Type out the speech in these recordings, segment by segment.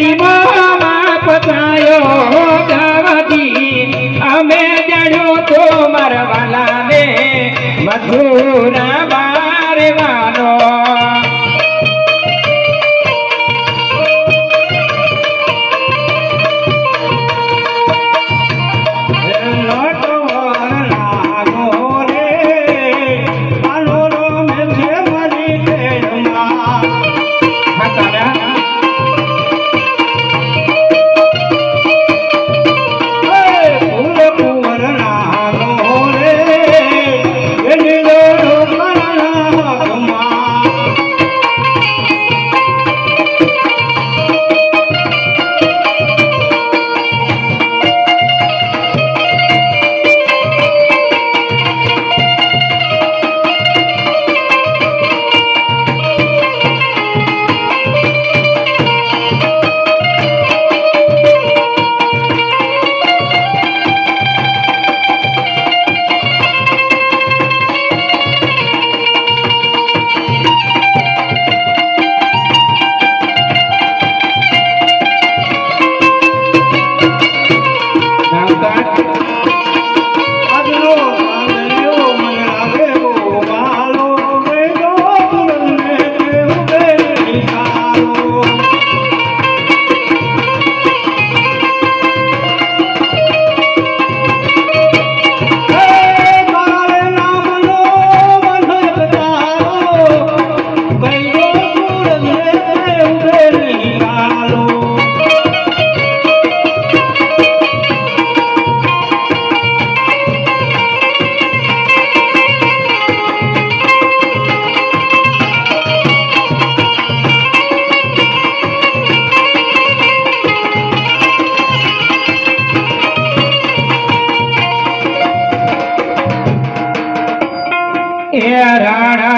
નિમો માપ થયો ગાવાથી અમે જાણ્યો તો મારા વાલાને. મધુરા ஏராடா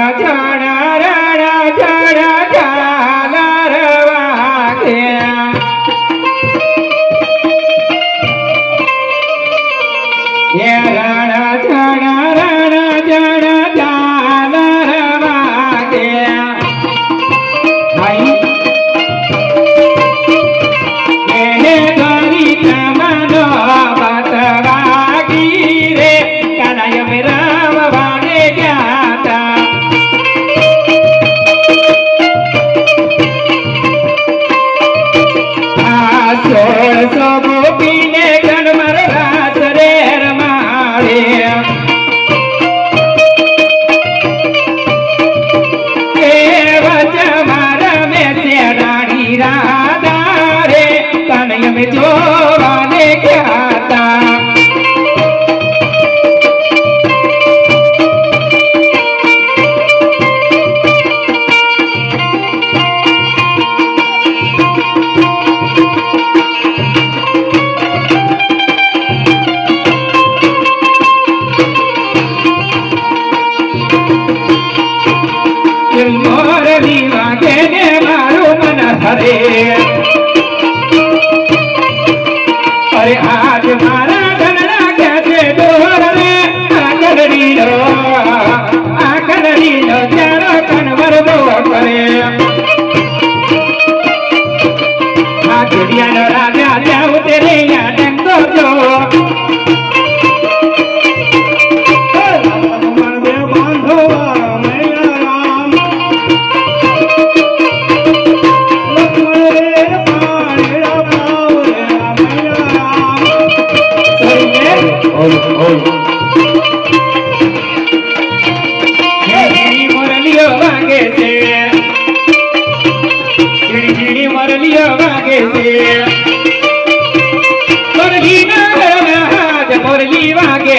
Yeah. અરે આજ મારા ઘરના કે ડોર રે આકરડી નો આકરડી નો ચારો કનવર આ ચડિયા વાગે મોરલી વાગે